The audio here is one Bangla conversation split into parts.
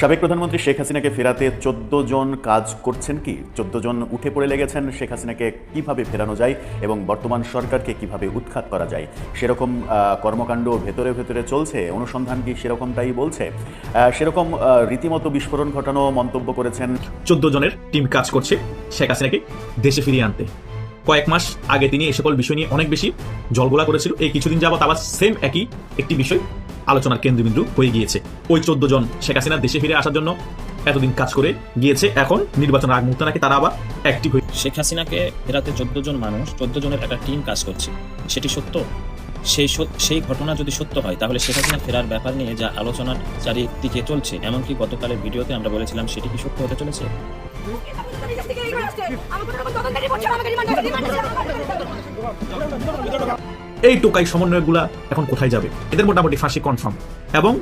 সাবেক প্রধানমন্ত্রী শেখ হাসিনাকে ফেরাতে চোদ্দ জন কাজ করছেন কি? চোদ্দ জন উঠে পড়ে লেগেছেন শেখ হাসিনাকে কীভাবে ফেরানো যায় এবং বর্তমান সরকারকে কীভাবে উৎখাত করা যায়? সেরকম কর্মকাণ্ড ভেতরে ভেতরে চলছে, অনুসন্ধান কি সেরকমটাই বলছে? সেরকম রীতিমতো বিস্ফোরণ ঘটানো মন্তব্য করেছেন। চোদ্দ জনের টিম কাজ করছে শেখ হাসিনাকে দেশে ফিরিয়ে আনতে। কয়েক মাস আগে তিনি এই সকল বিষয় নিয়ে অনেক বেশি জলগোলা করেছিল। এই কিছুদিন যাবত আবার সেম একই একটি বিষয় আলোচনার কেন্দ্রবিন্দু হয়ে গিয়েছে। ওই চোদ্দ জন শেখ হাসিনা দেশে ফিরে আসার জন্য এতদিন কাজ করে গিয়েছে। এখন নির্বাচনের আগ মুহূর্তে নাকি তারা আবার অ্যাক্টিভ হয়ে শেখ হাসিনাকে ফেরাতে চোদ্দ জন মানুষ চোদ্দ জনের একটা টিম কাজ করছে। সেটি সত্য? সেই সেই ঘটনা যদি সত্য হয় তাহলে শেখ হাসিনা ফেরার ব্যাপার নিয়ে যা আলোচনার চারিদিকে চলছে এমনকি গতকালের ভিডিওতে আমরা বলেছিলাম সেটি কি সত্য হতে চলেছে? এই টোকাই সমন্বয়গুলা এখন কোথায় যাবে? এদের মোটামুটি ফাঁসি কনফার্ম এবং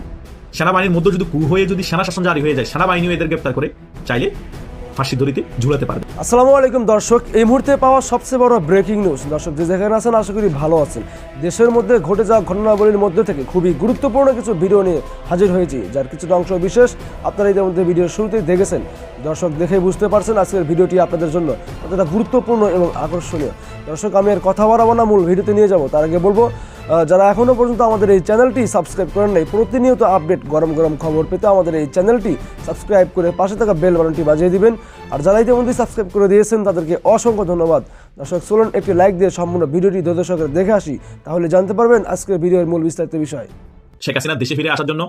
সেনাবাহিনীর মধ্যে যদি কু হয়ে যদি সেনা শাসন জারি হয়ে যায়, সেনাবাহিনীও এদের গ্রেপ্তার করে চাইলে ফাঁসি দড়িতে ঝুলাতে পারবে। আসসালামু আলাইকুম দর্শক, এই মুহূর্তে পাওয়া সবচেয়ে বড় ব্রেকিং নিউজ দর্শক, যে যেখানে আছেন, আশা করি ভালো আছেন। দেশের মধ্যে ঘটে যাওয়া ঘটনাবলীর মধ্যে থেকে খুবই গুরুত্বপূর্ণ কিছু ভিডিও নিয়ে হাজির হয়েছি, যার কিছুটা অংশ বিশেষ আপনারা এদের মধ্যে ভিডিও শুরুতেই দেখেছেন। দর্শক দেখে বুঝতে পারছেন আজকের ভিডিওটি আপনাদের জন্য কতটা গুরুত্বপূর্ণ এবং আকর্ষণীয়। দর্শক, আমি আর কথা বাড়াবো না, মূল ভিডিওতে নিয়ে যাব। তার আগে বলব যারা এখনও পর্যন্ত আমাদের এই চ্যানেলটি সাবস্ক্রাইব করেন নাই, প্রতিনিয়ত আপডেট গরম গরম খবর পেতে আমাদের এই চ্যানেলটি সাবস্ক্রাইব করে পাশে থাকা বেল বাটনটি বাজিয়ে দিবেন। আর যারা ইতিমধ্যে সাবস্ক্রাইব করে দিয়েছেন, তাদেরকে অসংখ্য ধন্যবাদ। দর্শক, চলুন একটি লাইক দিয়ে সম্পূর্ণ ভিডিওটি দর্শকের দেখে আসি। তাহলে জানতে পারবেন আজকের ভিডিওর মূল বিস্তারিত বিষয়। শেখ হাসিনা দেশে ফিরে আসার জন্য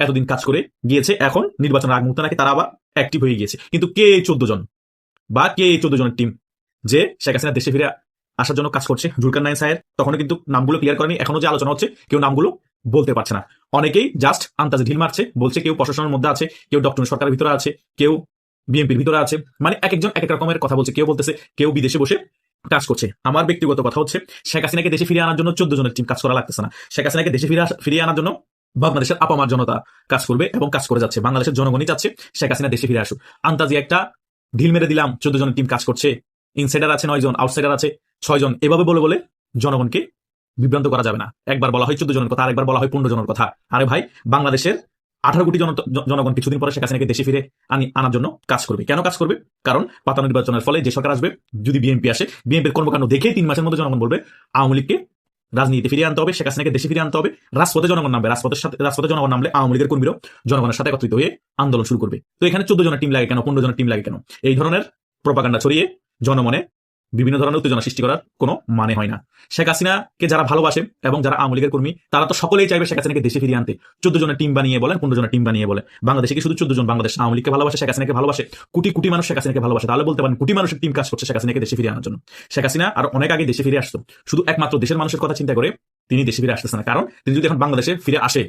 এতদিন কাজ করে গিয়েছে, এখন নির্বাচনের আগ মুহূর্তে নাকি তারা আবার অ্যাক্টিভ হয়ে গিয়েছে। কিন্তু কে এই চোদ্দ জন? বা কে এই চোদ্দ জনের টিম যে শেখ হাসিনা দেশে ফিরে আসার জন্য কাজ করছে জুলকার নাইন সাহের তখনও কিন্তু নামগুলো ক্লিয়ার করেনি। এখনও যে আলোচনা হচ্ছে, কেউ নামগুলো বলতে পারছে না। অনেকেই জাস্ট আন্তাজে ঢিল মারছে, বলছে কেউ প্রশাসনের মধ্যে আছে, কেউ ডক্টর সরকারের ভিতরে আছে, কেউ বিএনপির ভিতরে আছে। মানে এক একজন এক এক রকমের কথা বলছে, কেউ বলতেছে, কেউ বিদেশে বসে কাজ করছে। আমার ব্যক্তিগত কথা হচ্ছে, শেখ হাসিনাকে দেশে ফিরিয়ে আনার জন্য চোদ্দ জনের টিম কাজ করা লাগতেছে না। শেখ হাসিনাকে দেশে ফিরে ফিরিয়ে আনার জন্য বাংলাদেশের আপামার জনতা কাজ করবে এবং কাজ করে যাচ্ছে। বাংলাদেশের জনগণই চাচ্ছে শেখ হাসিনা দেশে ফিরে আসুক। আন্তাজি একটা ঢিল মেরে দিলাম, চোদ্দ জনের টিম কাজ করছে। ইনসাইডার আছে নয় জন আউটসাইডার আছে ছয় জন। এভাবে বলে বলে জনগণকে বিভ্রান্ত করা যাবে না। একবার বলা হয় চোদ্দ জনের কথা, আরেকবার বলা হয় পনেরো জনের কথা। আরে ভাই, বাংলাদেশের আঠারো কোটি জন- জন- জনগণ কিছুদিন পরে শেখ হাসিনাকে দেশে ফিরে আনি আনার জন্য কাজ করবে। কেন কাজ করবে? কারণ পাতা নির্বাচনের ফলে যে সরকার আসবে, যদি বিএনপি আসে, বিএনপির কর্মকাণ্ড দেখেই তিন মাসের মধ্যে জনগণ বলবে, আওয়ামী লীগকে রাজনীতি ফিরিয়ে আনতে হবে, শেখ হাসিনাকে দেশে ফিরিয়ে আনতে হবে, রাজপথে জনগণ নামবে, রাজপথের সাথে, রাজপথে জনগণ নামলে আওয়ামী লীগের কর্মীরাও জনগণের সাথে একত্রিত হয়ে আন্দোলন শুরু করবে। তো এখানে চোদ্দ জনের টিম লাগে কেন, পনেরো জনের টিম লাগে কেন? এই ধরনের প্রপাগান্ডা ছড়িয়ে জনমনে বিভিন্ন ধরনের উত্তেজনা সৃষ্টি করার কোনো মানে হয় না। শেখ হাসিনাকে যারা ভালোবাসে এবং যারা আওয়ামী লীগের কর্মী, তারা তো সকলেই চাইবে শেখ হাসিনাকে দেশে ফিরিয়ে আনতে। চোদ্দ জনের টিম বানিয়ে বলেন, পনেরো জনের টিম বানিয়ে বলে বাংলাদেশে কি শুধু চোদ্দ জন বাংলাদেশ আওয়ামী লীগকে ভালোবাসে, শেখ হাসিনাকে ভালোবাসে? কোটি কোটি মানুষ শেখ হাসিনাকে ভালোবাসে। তাহলে বলতে পারেন, কোটি মানুষের টিম কাজ করছে শেখ হাসিনাকে দেশে ফিরিয়ে আনার জন্য। শেখ হাসিনা আর অনেক আগে দেশে ফিরে আসতো। শুধু একমাত্র দেশের মানুষের কথা চিন্তা করে তিনি দেশে ফিরে আসতেছে না। কারণ তিনি যদি এখন বাংলাদেশে ফিরে আসে,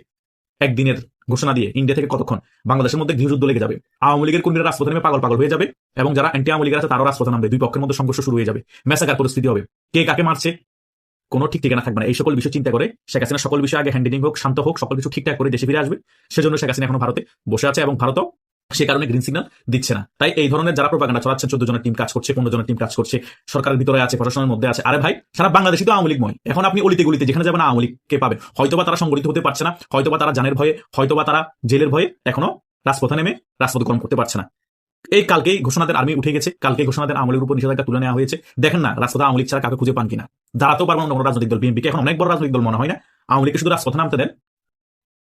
একদিনের ঘোষণা দিয়ে ইন্ডিয়া থেকে কতক্ষণ? বাংলাদেশের মধ্যে গৃহযুদ্ধ লেগে যাবে। আওয়ামী লীগের কর্মীরা রাজপথে পাগল পাগল হয়ে যাবে এবং যারা অ্যান্টি আওয়ামী লীগের আছে তারাও রাজপথে নামবে। দুই পক্ষের মধ্যে সংঘর্ষ শুরু হয়ে যাবে। মেসাকার পরিস্থিতি হবে। কে কাকে মারছে? কোনো ঠিক ঠিকানা থাকবে না। এই সকল বিষয় চিন্তা করে শেখ হাসিনা সকল বিষয় আগে হ্যান্ডেলিং হোক, শান্ত হোক, সকল কিছু ঠিকঠাক করে দেশে ফিরে আসবে। সেজন্য শেখ হাসিনা এখন ভারতে বসে আছে এবং ভারতও সে কারণে গ্রিন সিগন্যাল দিচ্ছে না। তাই এই ধরনের যারা প্রোপাগান্ডা চালাচ্ছেন চোদ্দ জনের টিম কাজ করছে, পনেরো জনের টিম কাজ করছে, সরকারের ভিতরে আছে, প্রশাসনের মধ্যে আছে। আরে ভাই, সারা বাংলাদেশই তো আওয়ামী লীগময় এখন আপনি অলিতে গলিতে, যেখানে যাবেন আওয়ামী লীগকে পাবেন হয়তোবা তারা সংগঠিত হতে পারছে না, হয়তোবা তারা জানের ভয়ে, হয়তোবা তারা জেলের ভয়ে এখনও রাজপথে নেমে রাজপথকরণ করতে পারছে না। এই কালকেই ঘোষণাদের আর্মি উঠে গেছে কালকে ঘোষণাদের আওয়ামী লীগের উপর নিষেধাজ্ঞা তুলে নেওয়া হয়েছে। দেখেন না, রাজপথে আওয়ামী লীগ ছাড়া কাকে খুঁজে পান কিনা? দাঁড়াতেও পারবেন কোনো রাজনৈতিক দল বিএনপিকে এখন অনেক বড় রাজনৈতিক দল মনে হয় না? আওয়ামী লীগকে শুধু রাজপথে নামতে দেন?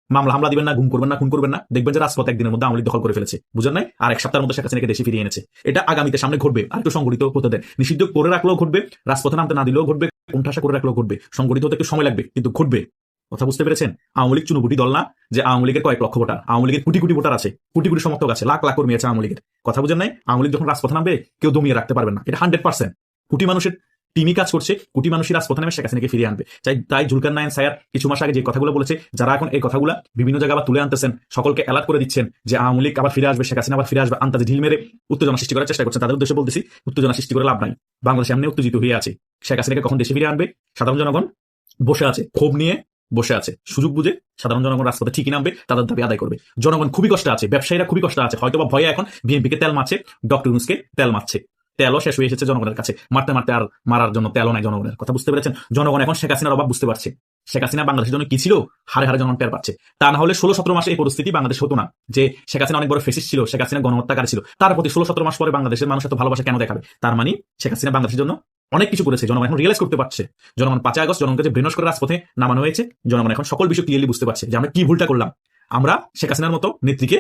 মামলা হামলা দিবেন না, গুম করবেন না, খুন করবেন না। দেখবেন যে রাজপথ একদিনের মধ্যে আওয়ামী লীগ দখল করে ফেলেছে। বুঝেন নাই? আর এক সপ্তাহের মধ্যে শেখ হাসিনাকে দেশে ফিরিয়ে এনেছে। এটা আগামীতে সামনে ঘটবে। আর একটু সংগঠিত হতে দেন। নিষিদ্ধ করে রাখলেও ঘটবে, রাজপথে নামতে না দিলেও ঘটবে, কোণঠাসা করে রাখলেও ঘটবে। সংগঠিত হতে একটু সময় লাগবে, কিন্তু ঘটবে। কথা বুঝতে পেরেছেন? আওয়ামী লীগ চুনুপুটি দল না, যে আওয়ামী লীগের কয়েক লক্ষ ভোটার। আওয়ামী লীগের কোটি কোটি ভোটার আছে। কোটি কোটি সমর্থক আছে। লাখ লাখ কর্মী আছে আওয়ামী লীগের। কথা বুঝেন নাই? আওয়ামী লীগ যখন রাজপথে নামবে, কেউ দমিয়ে রাখতে পারবে না। এটা হান্ড্রেড পার্সেন্ট কোটি মানুষের টিমই কাজ করছে, কোটি মানুষই রাজপথে নেমে শেখ হাসিনাকে ফিরিয়ে আনবে। তাই তাই জুলকার নায়ন সায়ার কিছু মাস আগে যে কথাগুলো বলেছে, যারা এখন এই কথাগুলো বিভিন্ন জায়গায় আবার তুলে আনতেছেন, সকলকে অ্যালার্ট করে দিচ্ছেন যে আওয়ামী লীগ আবার ফিরে আসবে, শেখ হাসিনা আবার ফিরে আসবে আন্তাজে ঢিল মেরে উত্তেজনা সৃষ্টি করার চেষ্টা করছেন। তাদের উদ্দেশ্যে বলতেছি, উত্তেজনা সৃষ্টি করে লাভ নাই। বাংলাদেশ এমনি উত্তেজিত হয়ে আছে। শেখ হাসিনাকে কখন দেশে ফিরে আনবে? সাধারণ জনগণ বসে আছে, ক্ষোভ নিয়ে বসে আছে। সুযোগ বুঝে সাধারণ জনগণ রাজপথে ঠিকই নামবে, তাদের দাবি আদায় করবে। জনগণ খুবই কষ্ট আছে, ব্যবসায়ীরা খুবই কষ্ট আছে। হয়তোবা ভয়ে এখন বিএনপিকে তেল মারছে, ডক্টর ইউনুসকে তেল মারছে। তেলও শেষ হয়ে এসেছে জনগণের কাছে। মারতে মারতে আর মারার জন্য তেলও নাই জনগণের কথা, বুঝতে পেরেছেন? জনগণ এখন শেখ হাসিনার অভাব বুঝতে পারছে। শেখ হাসিনা বাংলাদেশের জন্য কি ছিল? হারে হারে জনগণ টের পাচ্ছে। তা না হলে ষোলো সতেরো মাসে এই পরিস্থিতি বাংলাদেশ হতো না। যে শেখ হাসিনা অনেক বড় ফেসিস ছিল, শেখ হাসিনা গণহত্যাকারী ছিল। তার প্রতি ষোলো সতেরো মাস পরে বাংলাদেশের মানুষ এত ভালোবাসা কেন দেখাবে? তার মানে শেখ হাসিনা বাংলাদেশের জন্য অনেক কিছু করেছে। জনগণ এখন রিয়েলাইজ করতে পারছে। জনগণ পাঁচই আগস্ট জনগণকে যে ব্রেনস করে রাজপথে নামানো হয়েছে, জনগণ এখন সকল বিষয় ক্লিয়ারলি বুঝতে পারছে যে আমরা কি ভুলটা করলাম। আমরা শেখ হাসিনার মতো নেত্রীকে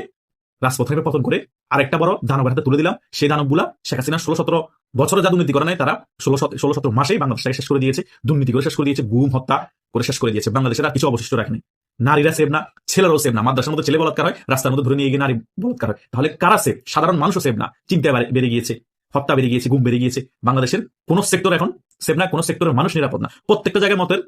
রাজপথ পতন করে আরেকটা বড় দানবের হাতে তুলে দিলাম। সেই দানবগুলা শেখ হাসিনা ষোলো সতেরো বছরে যা দুর্নীতি করে নাই, তারা ষোলো ষোলো সতেরো মাসেই বাংলাদেশটাকে শেষ করে দিয়েছে। দুর্নীতি করে শেষ করে দিয়েছে, গুম, হত্যা করে শেষ করে দিয়েছে। বাংলাদেশের আর কিছু অবশিষ্ট রাখেনি নারীরা সেভ না, ছেলেরাও সেভ না, মাদ্রাসার মধ্যে ছেলে বলাৎকার হয়, রাস্তার মধ্যে ধরে নিয়ে গিয়ে নারী বলাৎকার হয়। তাহলে কারা সেভ সাধারণ মানুষও সেভ না। চিন্তা বেড়ে গিয়েছে, হত্যা বেড়ে গিয়েছে, গুম বেড়ে গিয়েছে। বাংলাদেশের কোন সেক্টর এখন সেভ না, কোন সেক্টরের মানুষ নিরাপদ না। প্রত্যেকটা জায়গায় মতের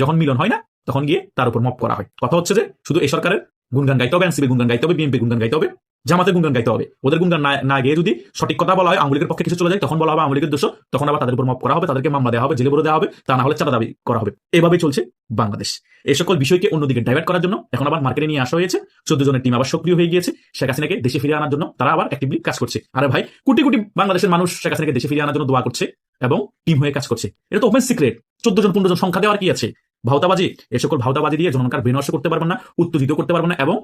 যখন মিলন হয় না, তখন গিয়ে তার উপর মপ করা হয়। কথা হচ্ছে যে, শুধু এই সরকারের গুণগান গাইতে হবে, এনসিপি গুণগান গাইতে হবে, বিএনপি গুণগান গাইতে হবে, জামাতের গুণগান গাইতে হবে। ওদের গুণগান না- গিয়ে যদি সঠিক কথা বলা হয় লীগের পক্ষে কিছু চলে যায়, তখন বলা হবে লীগের দোষ, তখন আবার তাদের উপর মপ করা হবে, তাদেরকে মামলা দেওয়া হবে, জেলে ভরে দেওয়া হবে, তা না হলে চাঁদা দাবি করা হবে। এভাবে চলছে বাংলাদেশ। এই সকল বিষয়কে অন্যদিকে ডাইভার্ট করার জন্য এখন আবার মার্কেটে নিয়ে আসা হয়েছে, চোদ্দ জনের টিম আবার সক্রিয় হয়ে গিয়েছে, শেখ হাসিনাকে দেশে ফিরে আনার জন্য তারা আবার অ্যাক্টিভলি কাজ করছে। আরে ভাই, কোটি কোটি বাংলাদেশের মানুষ শেখ হাসিনাকে দেশে ফিরে আনার জন্য দোয়া করছে এবং টিম হয়ে কাজ করছে। এটা তো ওপেন সিক্রেট চোদ্দ জন, পনেরো জন, সংখ্যা দেওয়ার কি আছে? ভাওতাবাজি এই সকল ভাওতাবাজি দিয়ে জনগণকার ব্রেনওয়াশ করতে পারবেন না, উত্তেজিত করতে পারবেন না এবং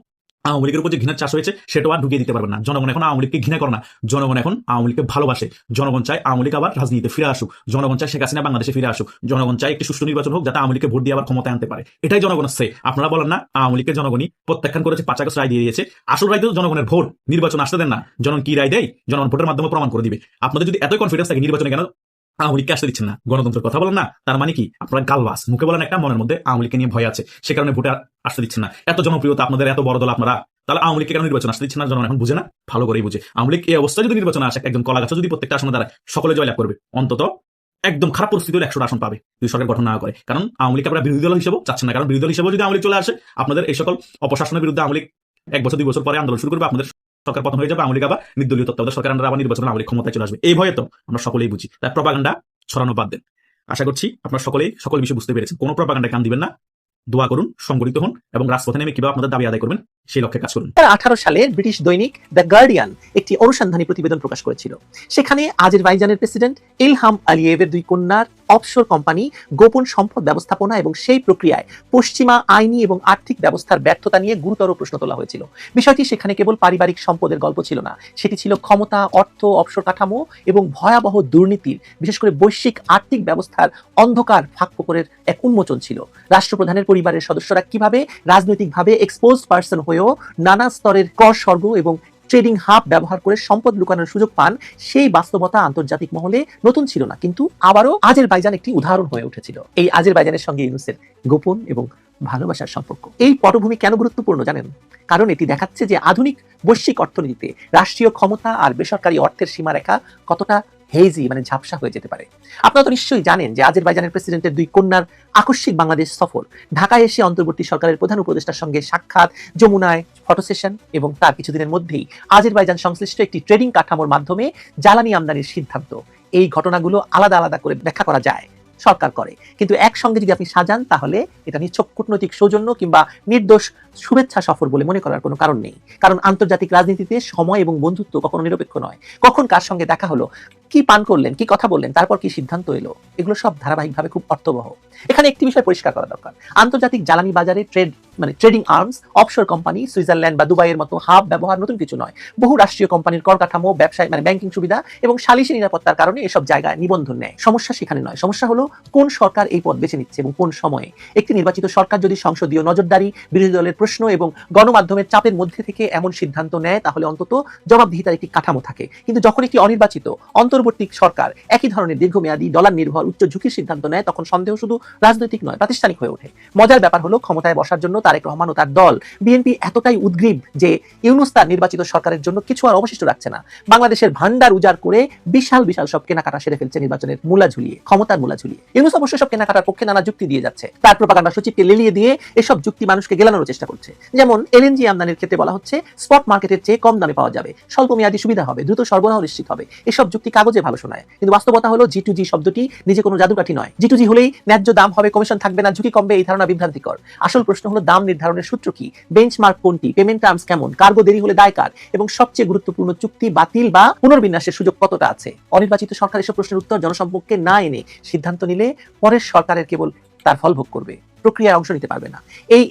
আওয়ামী লীগের উপর যে ঘৃণার চাষ হয়েছে সেটাও আর ঢুকিয়ে দিতে পারবেন না। জনগণ এখন আওয়ামী লীগকে ঘৃণা করে না। জনগণ এখন আওয়ামী লীগকে ভালোবাসে। জনগণ চায় আওয়ামী লীগ আবার রাজনীতিতে ফিরে আসুক। জনগণ চায় শেখ হাসিনা বাংলাদেশে ফিরে আসুক। জনগণ চায় একটি সুষ্ঠু নির্বাচন হোক, যাতে আওয়ামী লীগকে ভোট দিয়ে আবার ক্ষমতায় আনতে পারে। এটাই জনগণ আছে আপনারা বলেন না, আওয়ামী লীগকে জনগণই প্রত্যাখ্যান করেছে, পাঁচ আগস্ট রায় দিয়ে দিয়েছে। আসল রায় তো জনগণের ভোট। নির্বাচন আসতে দেন না। জনগণ কি রায় দেয়? জনগণ ভোটের মাধ্যমে প্রমাণ করে দিবে। আপনাদের যদি এতই কনফিডেন্স থাকে নির্বাচনে কেন আওয়ামী লীগকে আসতে দিচ্ছেন না। গণতন্ত্রের কথা বলেন না, তার মানে কি? আপনারা গালবাস মুখে বলেন একটা, মনের মধ্যে আওয়ামী লীগকে নিয়ে ভয় আছে। সে কারণে ভোটে আসতে দিচ্ছেন না। এত জনপ্রিয়তা, আপনাদের এত বড় দল আপনারা, তাহলে আওয়ামী লীগকে কেন নির্বাচন আসতে দিচ্ছেন না? জনগণ এখন বুঝে না? ভালো করেই বুঝে। আওয়ামী লীগ এই অবস্থায় যদি নির্বাচন আসে, একজন কলা গাছ যদি প্রত্যেকটা আসনে দ্বারা সকলে জয়লাভ করবে। অন্তত একদম খারাপ পরিস্থিতি হলে একশো আসন পাবে, যদি সরকার গঠন না করে। কারণ আওয়ামী লীগ আপনারা বিরোধী দল হিসেবে চাচ্ছেন না। কারণ বিরোধী দল হিসেবে যদি আওয়ামী লীগ চলে আসে, আপনাদের এই সকল অপশাসনের বিরুদ্ধে আওয়ামী লীগ এক বছর, দুই বছর পরে আন্দোলন শুরু করবে, আপনাদের সরকার পতন হয়ে যাবে, আওয়ামী লীগ আবার নির্দলীয় তত্ত্বাবধায়ক সরকার আবার নির্বাচন আওয়ামী ক্ষমতায় চলে আসবে। এই ভয়ে তো আমরা সকলেই বুঝি। তাই প্রপাগান্ডা ছড়ানো বাদ দেন। আশা করছি আপনার সকলেই, সকল বিষয় বুঝতে পেরেছেন। কোনো প্রপাগান্ডা কান দিবেন না। দোয়া করুন, সংগঠিত হন এবং রাজপথে নেমে কীভাবে আপনাদের দাবি আদায় করবেন সেই লক্ষ্যে কাজ করুন। আঠারো সালে ব্রিটিশ দৈনিক দ্য গার্ডিয়ান একটি অনুসন্ধানী প্রতিবেদন প্রকাশ করেছিল। সেখানে আজের বাইজানের প্রেসিডেন্ট ইলহাম আলিয়েভের দুই কন্যার অফশোর কোম্পানি গোপন সম্পদ ব্যবস্থাপনা এবং সেই প্রক্রিয়ায় পশ্চিমা আইনি এবং আর্থিক ব্যবস্থার ব্যর্থতা নিয়ে গুরুতর প্রশ্ন তোলা হয়েছিল। বিষয়টি সেখানে কেবল পারিবারিক সম্পদের গল্প ছিল না, সেটি ছিল ক্ষমতা, অর্থ, অবসর কাঠামো এবং ভয়াবহ দুর্নীতির, বিশেষ করে বৈশ্বিক আর্থিক ব্যবস্থার অন্ধকার ফাঁকফোকরের এক উন্মোচন ছিল। রাষ্ট্রপ্রধানের পরিবারের সদস্যরা কীভাবে রাজনৈতিকভাবে এক্সপোজ পার্সন হয়েও নানা স্তরের কর স্বর্গ এবং ট্রেডিং হাব ব্যবহার করে সম্পদ লুকানোর সুযোগ পান, সেই বাস্তবতা আন্তর্জাতিক মহলে নতুন ছিল না। কিন্তু আবারও আজের বাইজান একটি উদাহরণ হয়ে উঠেছিল। এই আজের বাইজানের সঙ্গে ইউনুসের গোপন এবং ভালোবাসার সম্পর্ক। এই পটভূমি কেন গুরুত্বপূর্ণ জানেন? কারণ এটি দেখাচ্ছে যে আধুনিক বৈশ্বিক অর্থনীতিতে রাষ্ট্রীয় ক্ষমতা আর বেসরকারি অর্থের সীমারেখা কতটা হেজি মানে ঝাপসা হয়ে যেতে পারে। আপনারা তো নিশ্চয়ই জানেন যে আজেরবাইজানের প্রেসিডেন্টের দুই কন্যার আকস্মিক বাংলাদেশ সফর। ঢাকায় এসে অন্তর্বর্তী সরকারের প্রধান উপদেষ্টার সঙ্গে সাক্ষাৎ, যমুনায় ফটো সেশন এবং তার কিছুদিনের মধ্যেই আজেরবাইজান সংশ্লিষ্ট একটি ট্রেডিং কাঠামোর মাধ্যমে জ্বালানি আমদানির সিদ্ধান্ত। এই ঘটনাগুলো আলাদা আলাদা করে ব্যাখ্যা করা যায়। সরকার করে। কিন্তু একসঙ্গে যদি আপনি সাজান তাহলে এটা নিছক কূটনৈতিক সৌজন্য কিংবা নির্দোষ শুভেচ্ছা সফর বলে মনে করার কোনো কারণ নেই। কারণ আন্তর্জাতিক রাজনীতিতে সময় এবং বন্ধুত্ব কখনো নিরপেক্ষ নয়। কখন কার সঙ্গে দেখা হলো, কি পান করলেন, কি কথা বললেন, তারপর কি সিদ্ধান্ত এলো, এগুলো সব ধারাবাহিকভাবে খুব অর্থবহ। এখানে একটি বিষয় পরিষ্কার করা দরকার। আন্তর্জাতিক জ্বালানি বাজারে ট্রেড মানে trading arms, offshore company, Switzerland বা দুবাইয়ের মতো হাব ব্যবহার নতুন কিছু নয়। বহু রাষ্ট্রীয় কোম্পানির কর কাঠামো ব্যবসায় মানে ব্যাংকিং সুবিধা এবং সালিসি নিরাপত্তার কারণে এসব জায়গায় নিবন্ধন নেয়। সমস্যা সেখানে নয়। সমস্যা হলো কোন সরকার এই পথ বেছে নিচ্ছে এবং কোন সময়ে। একটি নির্বাচিত সরকার যদি সংসদীয় নজরদারি, বিরোধী দলের প্রশ্ন এবং গণমাধ্যমের চাপের মধ্যে থেকে এমন সিদ্ধান্ত নেয়, তাহলে অন্তত জবাবদিহিতার একটি কাঠামো থাকে। কিন্তু যখন একটি অনির্বাচিত, অন্তর্বর্তী সরকার একই ধরনের দীর্ঘমেয়াদী ডলার নির্ভর উচ্চ ঝুঁকির সিদ্ধান্ত নেয়, তখন সন্দেহ শুধু রাজনৈতিক নয়, প্রাতিষ্ঠানিক হয়ে ওঠে। মজার ব্যাপার হলো, ক্ষমতায় বসার জন্য তারেক রহমান ও তার দল, বিএনপি এতটাই উদ্গ্রীব যে ইউনুস তার নির্বাচিত সরকারের জন্য কিছু আর অবশিষ্ট রাখছে না। বাংলাদেশের ভান্ডার উজাড় করে বিশাল বিশাল সব কেনাকাটা সেরে ফেলছে নির্বাচনের মূলা ঝুলিয়ে, ক্ষমতার মূলা ঝুলিয়ে। ইউনুস অবশ্য সব কেনাকাটার পক্ষে নানা যুক্তি দিয়ে যাচ্ছে। তার প্রপাগান্ডা সচিবকে লেলিয়ে দিয়ে এসব যুক্তি মানুষকে গেলানোর চেষ্টা করছে। যেমন এলএনজি আমদানির ক্ষেত্রে বলা হচ্ছে স্পট মার্কেটের চেয়ে কম দামে পাওয়া যাবে। স্বল্প মেয়াদী সুবিধা হবে, দ্রুত সরবরাহ নিশ্চিত হবে। এসব যুক্তি কাগজে ভালো শোনায়। কিন্তু বাস্তবতা হলো জি টু জি শব্দটি নিজে কোনো জাদুকাঠি নয়। জি টু জি হলেই ন্যায্য দাম হবে কমিশন থাকবে না, ঝুঁকি কমবে, এই ধারণা বিভ্রান্তিকর। আসল প্রশ্ন হলো, দাম নির্ধারণের সূত্র কি? বেঞ্চমার্ক কোনটি? পেমেন্ট টার্মস কেমন? কার্গো দেরি হলে দায় কার? এবং সবচেয়ে গুরুত্বপূর্ণ চুক্তি বাতিল বা পুনর্বিন্যাসের সুযোগ কতটা আছে? অনির্বাচিত সরকার এসব প্রশ্নের উত্তর জনসম্মুখে না এনে সিদ্ধান্ত নিলে পরের সরকারের কেবল তার ফল ভোগ করবে। প্রক্রিয়ায় অংশ নিতে পারবে না। এই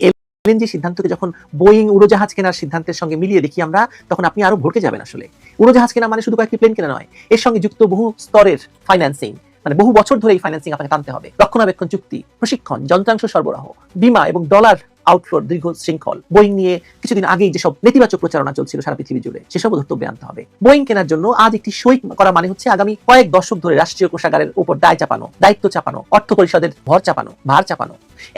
এলএনজি সিদ্ধান্তকে যখন বোয়িং উড়োজাহাজ কেনার সিদ্ধান্তের সঙ্গে মিলিয়ে দেখি আমরা, তখন আপনি আরও ভরকে যাবেন আসলে। উড়োজাহাজ কেনা মানে শুধু কয়েকটি প্লেন কেনা নয়, এর সঙ্গে যুক্ত বহু স্তরের ফাইন্যান্সিং মানে বহু বছর ধরে এই ফাইন্যান্সিং আপনাকে টানতে হবে। রক্ষণাবেক্ষণ চুক্তি, প্রশিক্ষণ, যন্ত্রাংশ সরবরাহ, বিমা এবং ডলার আউটফ্লোর দীর্ঘ শৃঙ্খল। বোয়িং নিয়ে কিছুদিন আগেই যেসব নেতিবাচক প্রচারণা চলছিল সারা পৃথিবী জুড়ে সেসব ধর্তব্যে আনতে হবে। বোয়িং কেনার জন্য আজ একটি সই করা মানে হচ্ছে আগামী কয়েক দশক ধরে রাষ্ট্রীয় কোষাগারের উপর দায় চাপানো, দায়িত্ব চাপানো, অর্থ পরিষদের ভর চাপানো, ভার চাপানো।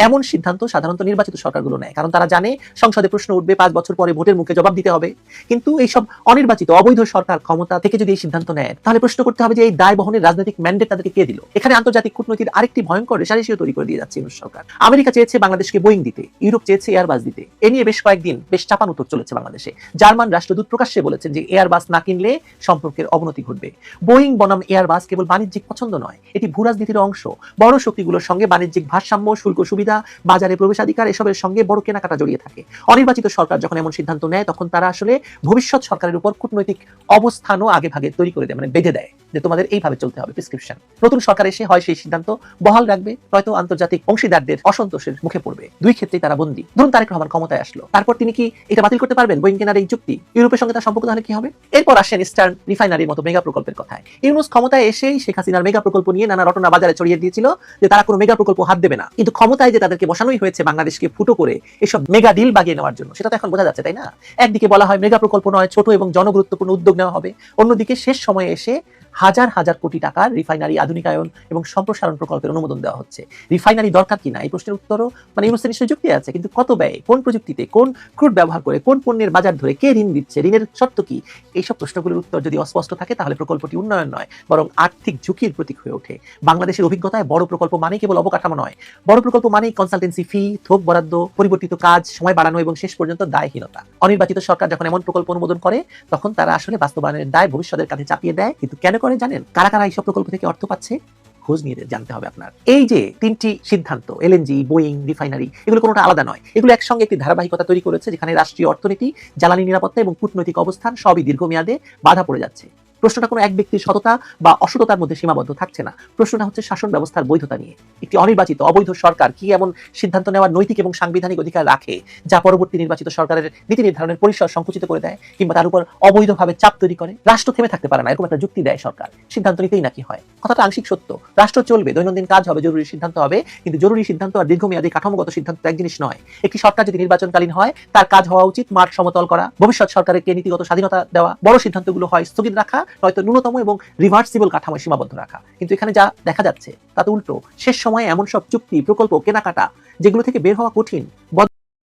এমন সিদ্ধান্ত সাধারণত নির্বাচিত সরকারগুলো নেয়। কারণ তারা জানে সংসদে প্রশ্ন উঠবে, পাঁচ বছর পরে ভোটের মুখে জবাব দিতে হবে। কিন্তু এইসব অনির্বাচিত অবৈধ সরকার ক্ষমতা থেকে যদি এই সিদ্ধান্ত নেয়, তাহলে প্রশ্ন করতে হবে যে এই দায় বহনের রাজনৈতিক ম্যান্ডেট তাদেরকে কে দিল? এখানে আন্তর্জাতিক কূটনীতির আরেকটি ভয়ঙ্কর রেশারেশিও তৈরি করে দিয়ে যাচ্ছে ইউনুস সরকার। আমেরিকা চেয়েছে বাংলাদেশকে বোয়িং দিতে, ইউরোপ চেয়েছে এয়ারবাস দিতে। এ নিয়ে বেশ কয়েকদিন বেশ চাপান উত্তর চলেছে বাংলাদেশে। জার্মান রাষ্ট্রদূত প্রকাশ্যে বলেছেন যে এয়ারবাস না কিনলে সম্পর্কের অবনতি ঘটবে। বোয়িং বনাম এয়ারবাস কেবল বাণিজ্যিক পছন্দ নয়, এটি ভূরাজনীতির অংশ। বড় শক্তিগুলোর সঙ্গে বাণিজ্যিক ভারসাম্য, শুল্ক সুবিধা, বাজারে প্রবেশাধিকার, এসবের সঙ্গে বড় কেনাকাটা জড়িয়ে থাকে। অনির্বাচিত সরকার যখন এমন সিদ্ধান্ত নেয়, তখন তারা আসলে ভবিষ্যৎ সরকারের উপর কূটনৈতিক অবস্থানও আগে ভাগে তৈরি করে দেয় মানে বেঁধে দেয়, যে তোমাদের এইভাবে চলতে হবে প্রেসক্রিপশন নতুন সরকার এসে হয় সেই সিদ্ধান্ত, বহাল রাখবে, নয়তো আন্তর্জাতিক অংশীদারদের অসন্তোষের মুখে পড়বে। দুই ক্ষেত্রেই তারা বন্দী। ধরুন তারেক রহমান ক্ষমতায় আসলো। তারপর তিনি কি এটা বাতিল করতে পারবেন বোয়িং কেনার এই চুক্তি? ইউরোপের সঙ্গে তার সম্পর্ক তাহলে কি হবে? এরপর আসেন ইস্টার্ন রিফাইনারির মতো মেগা প্রকল্পের কথায়। ইউনুস ক্ষমতায় এসেই শেখ হাসিনার মেগা প্রকল্প নিয়ে নানা রটনা বাজারে ছড়িয়ে দিয়েছিল, যে তারা কোনো মেগা প্রকল্প হাত দেবে না। কিন্তু ক্ষমতায় যে তাদেরকে বসানোই হয়েছে বাংলাদেশকে ফুটো করে এসব মেগা ডিল বাগিয়ে নেওয়ার জন্য। সেটা তো এখন বোঝা যাচ্ছে, তাই না? একদিকে বলা হয় মেগা প্রকল্প নয়, ছোট এবং জনগুরুত্বপূর্ণ উদ্যোগ নেওয়া হবে। অন্যদিকে শেষ সময়ে এসে হাজার হাজার কোটি টাকার রিফাইনারি আধুনিকায়ন এবং সম্প্রসারণ প্রকল্পের অনুমোদন দেওয়া হচ্ছে। রিফাইনারি দরকার কিনা এই প্রশ্নের উত্তরও মানে ইউনুসের নিশ্চয়ই যুক্তি আছে, কিন্তু কত ব্যয়? কোন প্রযুক্তিতে কোন ক্রুড ব্যবহার করে কোন পণ্যের বাজার ধরে কে ঋণ দিচ্ছে? ঋণের শর্ত কি? এইসব প্রশ্নগুলোর উত্তর যদি অস্পষ্ট থাকে, তাহলে প্রকল্পটি উন্নয়ন নয়, বরং আর্থিক ঝুঁকির প্রতীক হয়ে ওঠে। বাংলাদেশের অভিজ্ঞতায় বড় প্রকল্প মানে কেবল অবকাঠামো নয়, বড় প্রকল্প মানেই কনসালটেন্সি ফি থোক বরাদ্দ, পরিবর্তিত কাজ, সময় বাড়ানো এবং শেষ পর্যন্ত দায়হীনতা। অনির্বাচিত সরকার যখন এমন প্রকল্প অনুমোদন করে, তখন তারা আসলে বাস্তবায়নের দায় ভবিষ্যতের কাছে চাপিয়ে দেয়, কিন্তু কেন করে জানেন? কারা কারা এইসব প্রকল্প থেকে অর্থ পাচ্ছে? খোঁজ নিয়ে জানতে হবে আপনার। এই যে তিনটি সিদ্ধান্ত এলএনজি বোয়িং রিফাইনারি এগুলো কোনোটা আলাদা নয়। এগুলো একসঙ্গে একটি ধারাবাহিকতা তৈরি করেছে, যেখানে রাষ্ট্রীয় অর্থনীতি, জ্বালানি নিরাপত্তা এবং কূটনৈতিক অবস্থান সবই দীর্ঘমেয়াদে বাধা পড়ে যাচ্ছে। প্রশ্নটা কোনো এক ব্যক্তির সততা বা অসততার মধ্যে সীমাবদ্ধ থাকছে না। প্রশ্নটা হচ্ছে শাসন ব্যবস্থার বৈধতা নিয়ে। একটি অনির্বাচিত, অবৈধ সরকার কি এমন সিদ্ধান্ত নেওয়ার নৈতিক এবং সাংবিধানিক অধিকার রাখে যা পরবর্তী নির্বাচিত সরকারের নীতি নির্ধারণের পরিসর সংকুচিত করে দেয় কিংবা তার উপর অবৈধভাবে চাপ তৈরি করে? রাষ্ট্র থেমে থাকতে পারে না, এরকম একটা যুক্তি দেয় সরকার। সিদ্ধান্ত নিতেই নাকি হয়। কথাটা আংশিক সত্য। রাষ্ট্র চলবে, দৈনন্দিন কাজ হবে, জরুরি সিদ্ধান্ত হবে, কিন্তু জরুরি সিদ্ধান্ত আর দীর্ঘমেয়াদী কাঠামোগত সিদ্ধান্ত এক জিনিস নয়। একটি সরকার যদি নির্বাচনকালীন হয়, তার কাজ হওয়া উচিত মাঠ সমতল করা। ভবিষ্যৎ সরকারকে নীতিগত স্বাধীনতা দেওয়া। বড় সিদ্ধান্তগুলো হয় স্থগিত রাখা নয়তো ন্যূনতম এবং রিভার্সিবল কাঠামোয় সীমাবদ্ধ রাখা। কিন্তু এখানে যা দেখা যাচ্ছে, তাতে উল্টো, শেষ সময়ে এমন সব চুক্তি, প্রকল্প, কেনাকাটা, যেগুলো থেকে বের হওয়া কঠিন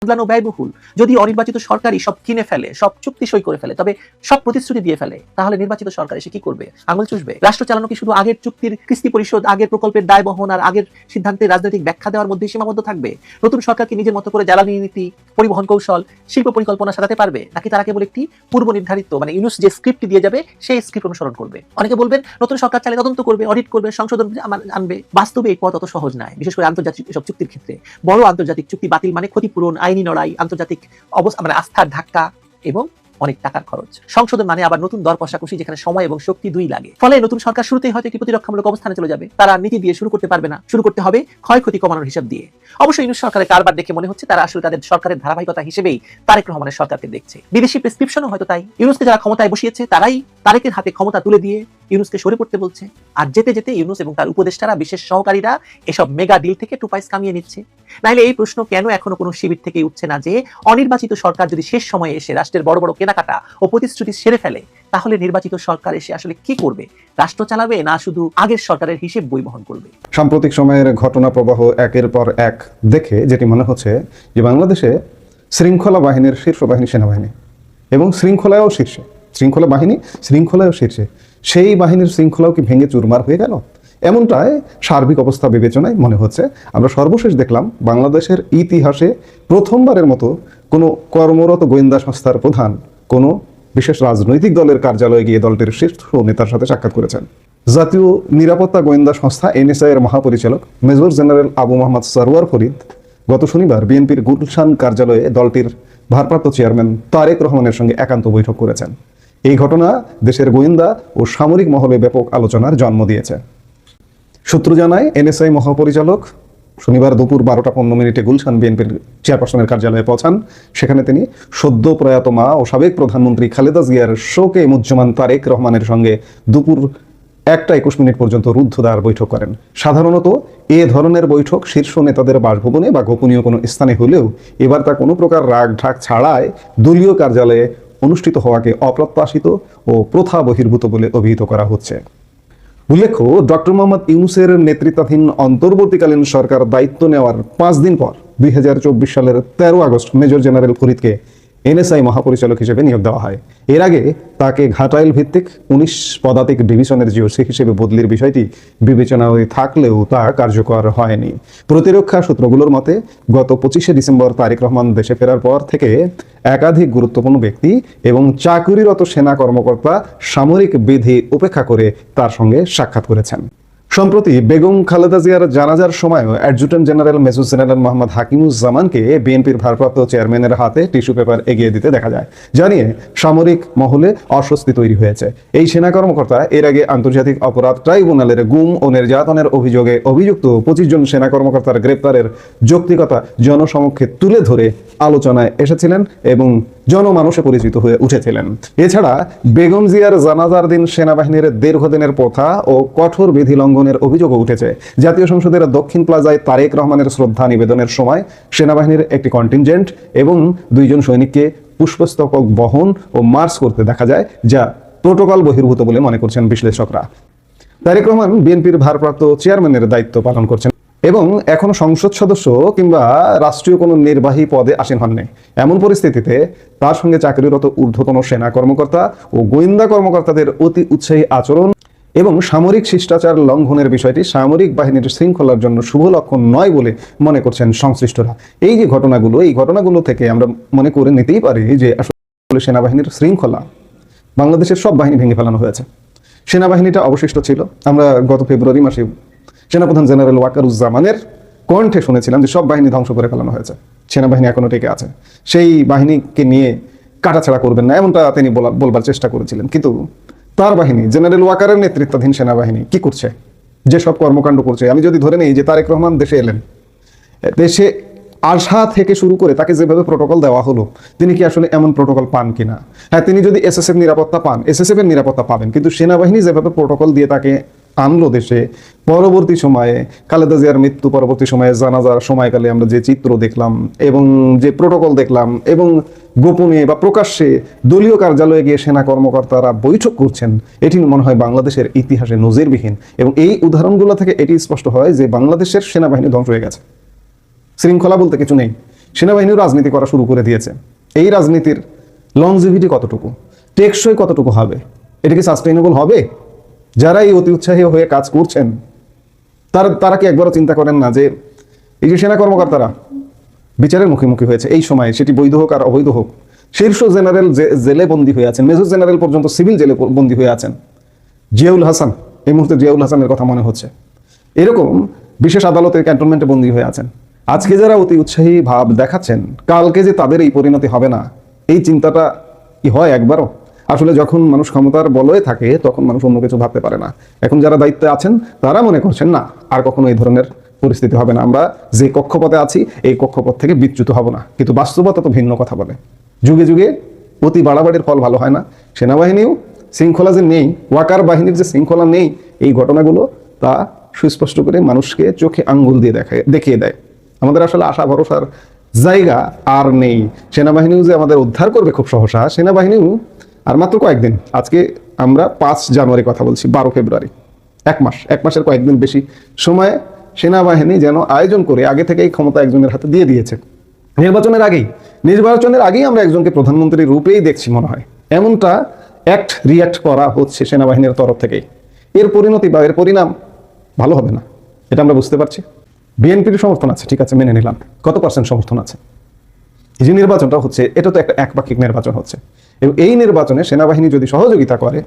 বদলানো ব্যয়বহুল। যদি অনির্বাচিত সরকারই সব কিনে ফেলে, সব চুক্তি সই করে ফেলে, তবে সব প্রতিশ্রুতি দিয়ে ফেলে, তাহলে নির্বাচিত সরকার এসে কি করবে? আঙুল চুষবে। রাষ্ট্র চালানো কি শুধু আগের চুক্তির কিস্তি পরিশোধ, আগের প্রকল্পের দায় বহন আর আগের সিদ্ধান্তের রাজনৈতিক ব্যাখ্যা দেওয়ার মধ্যে সীমাবদ্ধ থাকবে? নতুন সরকার কি নিজের মতো করে জ্বালানি নীতি, পরিবহন কৌশল, শিল্প পরিকল্পনা সাজাতে পারবে? নাকি তারা কেবল একটি পূর্ব নির্ধারিত মানে ইউনুস যে স্ক্রিপ্ট দিয়ে যাবে, সেই স্ক্রিপ্ট অনুসরণ করবে? অনেকে বলবেন, নতুন সরকার চালে তদন্ত করবে অডিট করবে, সংশোধন আনবে। বাস্তবে এই পথ অত সহজ নয়, বিশেষ করে আন্তর্জাতিক সব চুক্তির ক্ষেত্রে। বড় আন্তর্জাতিক চুক্তি বাতিল মানে ক্ষতিপূরণ আইনি লড়াই আন্তর্জাতিক অবস্থা মানে আস্থার ধাক্কা এবং অনেক টাকার খরচ। সংশোধন মানে আবার নতুন দর কষাকষি যেখানে সময় এবং শক্তি দুই লাগে। ফলে নতুন সরকার শুরুতেই হয়তো একটি প্রতিরক্ষামূলক অবস্থানে চলে যাবে। তারা নীতি দিয়ে শুরু করতে পারবে না। শুরু করতে হবে ক্ষয়ক্ষতি কমানোর হিসাব দিয়ে। অবশ্যই ইউনুস সরকারের কারবার দেখে মনে হচ্ছে তারা আসলে তাদের সরকারের ধারাবাহিকতা হিসেবেই তারেক রহমানের সরকারকে দেখছে। বিদেশি প্রেসক্রিপশনও হয়তো তাই। ইউনুসকে যারা ক্ষমতায় বসিয়েছে, তারাই তারেকের হাতে ক্ষমতা তুলে দিয়ে ইউনুসকে সরে পড়তে বলছে। আর যেতে যেতে ইউনুস এবং তার উপদেষ্টারা, বিশেষ সহকারীরা এসব মেগা ডিল থেকে টু পাইস কামিয়ে নিচ্ছে। নাইলে এই প্রশ্ন কেন এখনও কোনো শিবির থেকে উঠছে না যে, অনির্বাচিত সরকার যদি শেষ সময়ে এসে রাষ্ট্রের বড় বড় কেনাকাটা ও প্রতিশ্রুতি সেরে ফেলে, তাহলে নির্বাচিত সরকার এসে আসলে কি করবে? রাষ্ট্র চালাবে না শুধু আগের সরকারের হিসেব বই বহন করবে? সাম্প্রতিক সময়ের ঘটনা প্রবাহ একের পর এক দেখে যেটি মনে হচ্ছে যে বাংলাদেশে শৃঙ্খলা বাহিনীর শীর্ষ বাহিনী সেনাবাহিনী এবং শৃঙ্খলায়ও শীর্ষে। শৃঙ্খলা বাহিনী শৃঙ্খলায়ও শীর্ষে। সেই বাহিনীর শৃঙ্খলাও কি ভেঙে চুরমার হয়ে গেল? এমনটাই সার্বিক অবস্থা বিবেচনায় মনে হচ্ছে। আমরা সর্বশেষ দেখলাম বাংলাদেশের ইতিহাসে প্রথমবারের মতো কোনো কর্মরত গোয়েন্দা সংস্থার প্রধান কোনো বিশেষ রাজনৈতিক দলের কার্যালয়ে গিয়ে দলটির শীর্ষ নেতার সাথে সাক্ষাৎ করেছেন। জাতীয় নিরাপত্তা গোয়েন্দা সংস্থা এনএসআই এর মহাপরিচালক মেজর জেনারেল আবু মোহাম্মদ সরওয়ার ফরিদ গত শনিবার বিএনপির গুলশান কার্যালয়ে দলটির ভারপ্রাপ্ত চেয়ারম্যান তারেক রহমানের সঙ্গে একান্ত বৈঠক করেছেন। এই ঘটনা দেশের গোয়েন্দা ও সামরিক মহলে ব্যাপক আলোচনার জন্ম দিয়েছে। সূত্র জানায়, এনএসআই মহাপরিচালক শনিবার দুপুর বারোটা পনেরো মিনিটে গুলশান বিএনপির চেয়ারপারসনের কার্যালয়ে পৌঁছান। সেখানে তিনি সদ্য প্রয়াত মা ও সাবেক প্রধানমন্ত্রী খালেদা জিয়ার শোকে মুজ্জমান তারেক রহমানের সঙ্গে দুপুর একটা একুশ মিনিট পর্যন্ত রুদ্ধদ্বার বৈঠক করেন। সাধারণত এ ধরনের বৈঠক শীর্ষ নেতাদের বাসভবনে বা গোপনীয় কোনো স্থানে হলেও এবার তা কোনো প্রকার রাগ ঢাক ছাড়াই দলীয় কার্যালয়ে অনুষ্ঠিত হওয়াকে অপ্রত্যাশিত ও প্রথা বহির্ভূত বলে অভিহিত করা হচ্ছে। উল্লেখ্য, ডক্টর মোহাম্মদ ইউনুসের নেতৃত্বাধীন অন্তর্বর্তীকালীন সরকার দায়িত্ব নেওয়ার পাঁচ দিন পর দুই হাজার চব্বিশ সালের তেরো আগস্ট মেজর জেনারেল ফরিদকে এনএসআই মহাপরিচালক হিসেবে নিয়োগ দেওয়া হয়। এর আগে তাকে ঘাটাইল ভিত্তিক উনিশ পদাতিক ডিভিশনের জিওসি হিসেবে বদলির বিষয়টি বিবেচনায় থাকলেও তা কার্যকর হয়নি। প্রতিরক্ষা সূত্রগুলোর মতে, গত পঁচিশে ডিসেম্বর তারেক রহমান দেশে ফেরার পর থেকে একাধিক গুরুত্বপূর্ণ ব্যক্তি এবং চাকুরিরত সেনা কর্মকর্তা সামরিক বিধি উপেক্ষা করে তার সঙ্গে সাক্ষাৎ করেছেন। সম্প্রতি বেগম খালেদা জিয়ার জানাজার সময়ও adjutant general major general Mohammad হাকিমুজ্জামানকে বিএনপির ভারপ্রাপ্ত চেয়ারম্যানের হাতে টিস্যু পেপার এগিয়ে দিতে দেখা যায়, জানিয়ে সামরিক মহলে অস্বস্তি তৈরি হয়েছে। এই সেনা কর্মকর্তা এর আগে আন্তর্জাতিক অপরাধ ট্রাইব্যুনালের গুম ও নির্যাতনের অভিযোগে অভিযুক্ত পঁচিশ জন সেনা কর্মকর্তার গ্রেপ্তারের যৌক্তিকতা জনসমক্ষে তুলে ধরে আলোচনায় এসেছিলেন এবং জনমানুষে পরিচিত হয়ে উঠেছিলেন। এছাড়া বেগম জিয়ার জানাজার দিন সেনাবাহিনীর দীর্ঘদিনের প্রথা ও কঠোর বিধি লঙ্ঘনের অভিযোগও উঠেছে। জাতীয় সংসদের দক্ষিণ প্লাজায় তারেক রহমানের শ্রদ্ধা নিবেদনের সময় সেনাবাহিনীর একটি কন্টিনজেন্ট এবং দুইজন সৈনিককে পুষ্পস্তবক বহন ও মার্চ করতে দেখা যায়, যা প্রোটোকল বহির্ভূত বলে মনে করছেন বিশ্লেষকরা। তারেক রহমান বিএনপির ভারপ্রাপ্ত চেয়ারম্যানের দায়িত্ব পালন করছেন। এবং এখনও সংসদ সদস্য কিংবা রাষ্ট্রীয় কোনো নির্বাহী পদে আসীন হননি। এমন পরিস্থিতিতে তার সঙ্গে চাকরিরত ঊর্ধ্বতন সেনা কর্মকর্তা ও গোয়েন্দা কর্মকর্তাদের অতি উৎসাহী আচরণ এবং সামরিক শিষ্টাচার লঙ্ঘনের বিষয়টি সামরিক বাহিনীর শৃঙ্খলার জন্য শুভ লক্ষণ নয় বলে মনে করছেন সংশ্লিষ্টরা। এই যে ঘটনাগুলো, এই ঘটনাগুলো থেকে আমরা মনে করে নিতেই পারি যে আসলে সেনাবাহিনীর শৃঙ্খলা বাংলাদেশের সব বাহিনী ভেঙে ফেলানো হয়েছে। সেনাবাহিনীটা অবশিষ্ট ছিল। আমরা গত ফেব্রুয়ারি মাসে সেনাপ্রধান জেনারেল ওয়াকারুজ্জামানের কণ্ঠে শুনেছিলাম যে সব বাহিনী ধ্বংস করে ফেলানো হয়েছে। সেনাবাহিনী এখনও টিকে আছে। সেই বাহিনীকে নিয়ে কাটাছাড়া করবেন না, এমনটা তিনি বলবার চেষ্টা করেছিলেন। কিন্তু তার বাহিনী, জেনারেল ওয়াকারের নেতৃত্বাধীন সেনাবাহিনী, কি করছে? যেসব কর্মকাণ্ড করছে। আমি যদি ধরে নিই যে তারেক রহমান দেশে এলেন, দেশে আসা থেকে শুরু করে তাকে যেভাবে প্রোটোকল দেওয়া হলো, তিনি কি আসলে এমন প্রোটোকল পান কিনা? হ্যাঁ তিনি যদি এসএসএফ নিরাপত্তা পান, এসএসএফ এর নিরাপত্তা পাবেন, কিন্তু সেনাবাহিনী যেভাবে প্রোটোকল দিয়ে তাকে আনলো দেশে। পরবর্তী সময়ে খালেদা জিয়ার মৃত্যু, পরবর্তী সময়ে জানাজার সময়কালে আমরা যে চিত্র দেখলাম এবং যে প্রোটোকল দেখলাম এবং গোপনে বা প্রকাশ্যে দলীয় কার্যালয়ে গিয়ে সেনা কর্মকর্তারা বৈঠক করছেন, এটি মনে হয় বাংলাদেশের ইতিহাসে নজিরবিহীন এবং এই উদাহরণগুলো থেকে এটি স্পষ্ট হয় যে বাংলাদেশের সেনাবাহিনী ধ্বংস হয়ে গেছে। শৃঙ্খলা বলতে কিছু নেই। সেনাবাহিনীও রাজনীতি করা শুরু করে দিয়েছে। এই রাজনীতির লংজিভিটি কতটুকু? টেকসই কতটুকু হবে? এটা কি সাস্টেইনেবল হবে? যারা এই অতি উৎসাহী হয়ে কাজ করছেন, তারা তারা কি একবারও চিন্তা করেন না যে এই যে সেনা কর্মকর্তারা বিচারের মুখোমুখি হয়েছে, এই সময়ে সেটি বৈধ হোক আর অবৈধ হোক, শীর্ষ জেনারেল জেলে বন্দী হয়ে আছেন, মেজর জেনারেল পর্যন্ত সিভিল জেলে বন্দী হয়ে আছেন। জিয়াউল হাসান, এই মুহূর্তে জিয়াউল হাসানের কথা মনে হচ্ছে। এরকম বিশেষ আদালতের ক্যান্টনমেন্টে বন্দী হয়ে আছেন। আজকে যারা অতি উৎসাহী ভাব দেখাচ্ছেন, কালকে যে তাদের এই পরিণতি হবে না, এই চিন্তাটা কি হয় একবারও? আসলে যখন মানুষ ক্ষমতার বলয়ে থাকে, তখন মানুষ অন্য কিছু ভাবতে পারে না। এখন যারা দায়িত্বে আছেন, তারা মনে করছেন, না, আর কখনো এই ধরনের পরিস্থিতি হবে না। আমরা যে কক্ষপথে আছি, এই কক্ষপথ থেকে বিচ্যুত হব না। কিন্তু বাস্তবতা তো ভিন্ন কথা বলে। যুগে যুগে অতি বাড়াবাড়ির ফল ভালো হয় না। সেনাবাহিনীও শৃঙ্খলা যে নেই, ওয়াকার বাহিনীর যে শৃঙ্খলা নেই, এই ঘটনাগুলো তা সুস্পষ্ট করে মানুষকে চোখে আঙ্গুল দিয়ে দেখায়, দেখিয়ে দেয়। আমাদের আসলে আশা, ভরসার জায়গা আর নেই। সেনাবাহিনীও যে আমাদের উদ্ধার করবে খুব সহসা, সেনাবাহিনীও আর মাত্র কয়েকদিন। আজকে আমরা পাঁচ জানুয়ারি কথা বলছি, বারো ফেব্রুয়ারি। এক মাস, এক মাসের কয়েকদিন বেশি সময় সেনাবাহিনী যেন আয়োজন করে আগে থেকেই ক্ষমতা একজনের হাতে দিয়ে দিয়েছে। নির্বাচনের আগেই নির্বাচনের আগেই আমরা একজনকে প্রধানমন্ত্রী রূপেই দেখছি মনে হয়। এমনটা অ্যাক্ট রিয়াক্ট করা হচ্ছে সেনাবাহিনীর তরফ থেকেই। এর পরিণতি বা এর পরিণাম ভালো হবে না, এটা আমরা বুঝতে পারছি। বিএনপির সমর্থন আছে, ঠিক আছে, মেনে নিলাম। কত পার্সেন্ট সমর্থন আছে? এই যে নির্বাচনটা হচ্ছে, এটা তো একটা একপাক্ষিক নির্বাচন হচ্ছে। এবং এই নির্বাচনে সেনাবাহিনী যদি সহযোগিতা করে,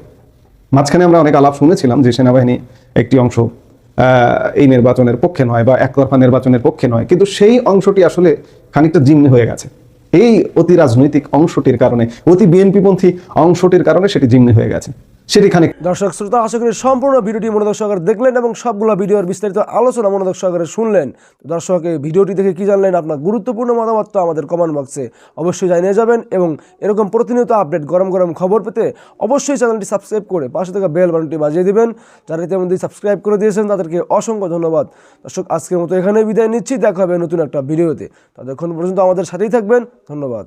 মাঝখানে আমরা অনেক আলাপ শুনেছিলাম যে সেনাবাহিনী একটি অংশ এই নির্বাচনের পক্ষে নয় বা একতরফা নির্বাচনের পক্ষে নয়, কিন্তু সেই অংশটি আসলে খানিকটা জিম্মি হয়ে গেছে। এই অতি রাজনৈতিক অংশটির কারণে, অতি বিএনপিপন্থী অংশটির কারণে সেটি জিম্মি হয়ে গেছে। সেটি খানিক দর্শক শ্রোতা, আশা করি সম্পূর্ণ ভিডিওটি মনোদক সহকারে দেখলেন এবং সবগুলো ভিডিওর বিস্তারিত আলোচনা মনোদক সহকারে শুনলেন। দর্শক, এই ভিডিওটি দেখে কি জানলেন? আপনার গুরুত্বপূর্ণ মতামত তো আমাদের কমেন্ট বক্সে অবশ্যই জানিয়ে যাবেন এবং এরকম প্রতিনিয়ত আপডেট গরম গরম খবর পেতে অবশ্যই চ্যানেলটি সাবস্ক্রাইব করে পাশে থাকা বেল বাটনটি বাজিয়ে দিবেন। যারা ইতিমধ্যে সাবস্ক্রাইব করে দিয়েছেন, তাদেরকে অসংখ্য ধন্যবাদ। দর্শক, আজকের মতো এখানেই বিদায় নিচ্ছি। দেখা হবে নতুন একটা ভিডিওতে। ততক্ষণ পর্যন্ত আমাদের সাথেই থাকবেন। ধন্যবাদ।